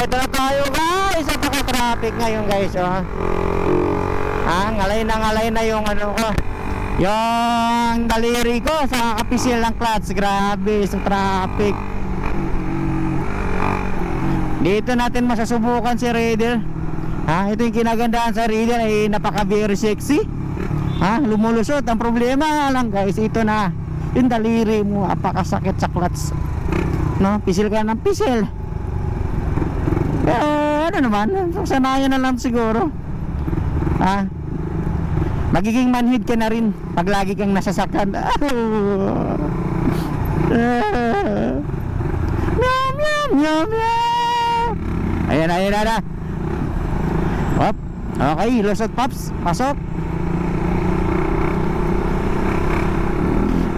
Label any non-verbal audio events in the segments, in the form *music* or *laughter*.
Dito na tayo guys. At naka-traffic ngayon guys. Oh. Ah, ngalay na ngalay na yung ano ko. Yung daliri ko sa kapisil ng clutch. Grabe sa traffic. Dito natin masasubukan si Raider. Ha, ito yung kinagandahan sa Raider ay napaka very sexy. Ha, lumulusot. Ang problema lang guys, ito na. Yung daliri mo, apakasakit sa clutch. No, pisil ka ng pisil. Ano naman, sanayan na lang siguro. Ha? Magiging manhid ka na rin pag lagi kang nasasakyan. Meow, meow, meow, meow. Ayan, ayan, ayan. Hop. Okay, lusot pops. Pasok.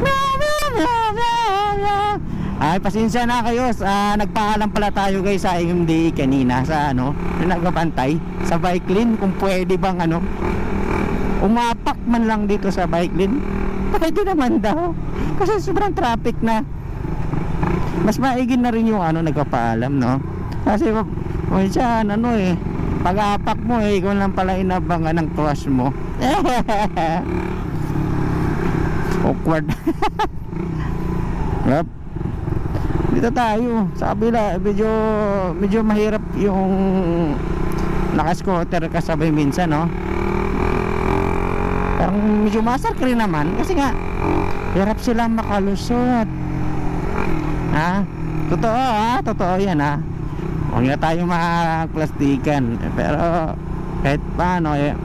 Meow, meow, meow, meow, meow. Ay, pasensya na kayo. Ah, nagpaalam pala tayo guys sa IMD kanina sa ano, yung nagpapantay sa bike lane kung pwede bang ano umapak man lang dito sa bike lane. Pwede naman daw. Kasi sobrang traffic na. Mas maigin na rin yung ano nagpapaalam, no? Kasi minsan ano eh, pag-apak mo eh, ikaw lang pala inabangan ng crush mo. *laughs* Awkward. *laughs* Yup. Dito tayo. Sa kabila medyo medyo mahirap yung naka-scooter kasabay minsan no? Parang medyo masar ka rin naman kasi nga hirap silang makalusot. Ha? Totoo ha? Totoo yan ha? Huwag na tayo makaplastikan Eh, pero kahit paano eh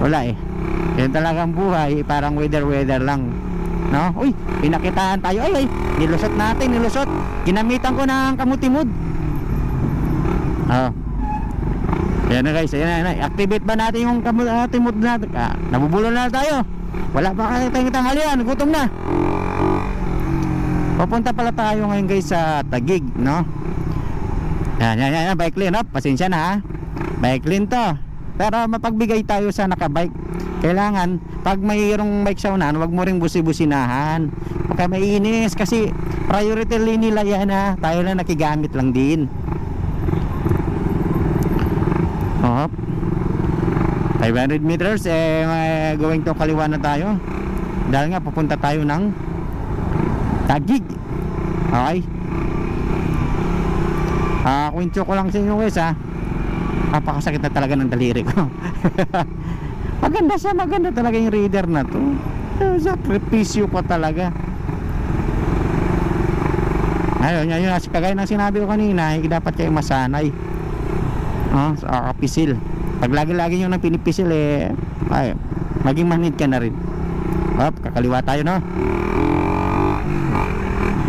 wala eh. Yan talagang buhay parang weather weather lang no uy pinakitaan tayo ay ay nilusot natin nilusot ginamitan ko ng kamutimod oh Ayan na guys, ayan na, ayan na. Activate ba natin yung kamutimod natin? Ah, nabubulol na tayo. Wala pa kasi tayong tanghalian, gutom na. Papunta pala tayo ngayon guys sa Tagig, no? Yan, yan, yan, yan, bike lane, up. Pasensya na ha. Bike lane to. Pero mapagbigay tayo sa nakabike. Kailangan, pag mayroong bike sa unahan, wag mo ring busi-businahan. Huwag ka mainis kasi priority lane nila yan ha. Tayo lang nakigamit lang din. Hop. 500 meters eh going to kaliwa na tayo. Dahil nga pupunta tayo ng Tagig. Okay. Ah, kwento ko lang sa inyo guys ha. Napakasakit na talaga ng daliri ko. *laughs* maganda siya, maganda talaga yung reader na to. Eh, Sakripisyo pa talaga. Ayun, yun, yun, kagaya ng sinabi ko kanina, eh, dapat kayo masanay. Oh, sa kapisil. Pag lagi-lagi nyo nang pinipisil eh, ay, maging manid ka na rin. Hop, kakaliwa tayo no.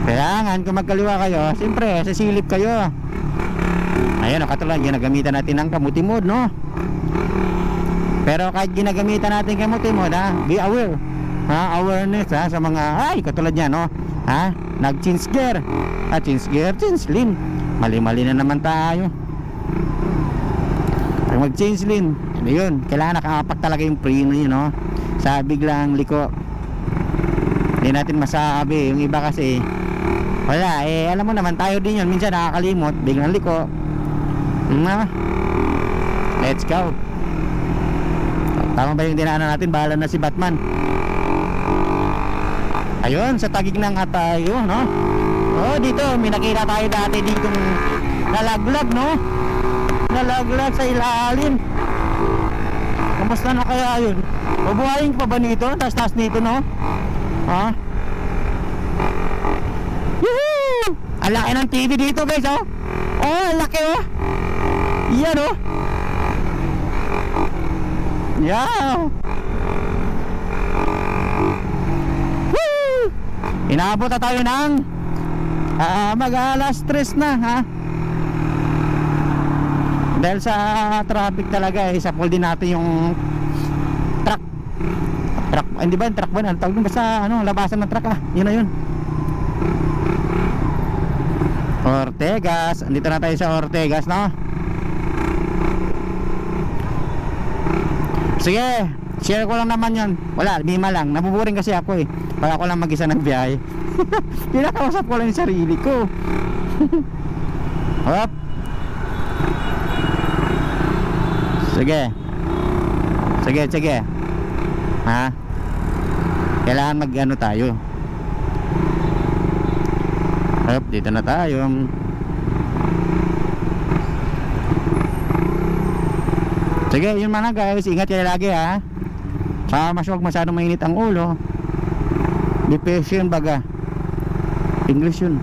Kailangan kung magkaliwa kayo, siyempre, sasilip kayo. Ayan, o, katulad, ginagamitan natin ng kamuti mode, no? Pero kahit ginagamitan natin kamuti mode, ha, be aware. Ha, awareness, ha, sa mga, ay, katulad niya, no? Ha, nag-change gear. Ha, change gear, change lane. Mali-mali na naman tayo. Pag mag-change lane, ano yun, kailangan nakaapak talaga yung preno yun, no? Sa biglang liko. Hindi natin masabi. Yung iba kasi, wala, eh, alam mo naman, tayo din yun. Minsan nakakalimot, biglang liko. Na, let's go. Tama ba yung dinaanan natin? Bahala na si Batman. Ayun, sa tagig ng atayo, no? Oh, dito, may nakita tayo dati dito nalaglag, no? Nalaglag sa ilalim. Kamusta na kaya yun? Mabuhayin pa ba nito? Taas-taas nito, no? Ha? Yehoo! Ang laki ng TV dito, guys, oh. Oh, ang laki, oh. Yan, oh. Yeah. Woo! Inaabot na tayo ng ah, mag alas 3 na, ha? Dahil sa traffic talaga eh, sa din natin yung truck. Truck, hindi ba yung truck ba na? Tawag basta ano, labasan ng truck ah. Yun na yun. Ortegas, andito na tayo sa Ortegas, no? Sige, share ko lang naman yun. Wala, bima lang. Nabuboring kasi ako eh. Pag ako lang mag-isa nagbiyahe. *laughs* Kinakausap ko lang yung sarili ko. *laughs* Hop. Sige. Sige, sige. Ha? Kailangan mag-ano tayo. Hop, dito na tayo. Sige, yun man guys. Ingat kayo lagi ha. Saka mas huwag masyadong mainit ang ulo. Patient baga. English yun.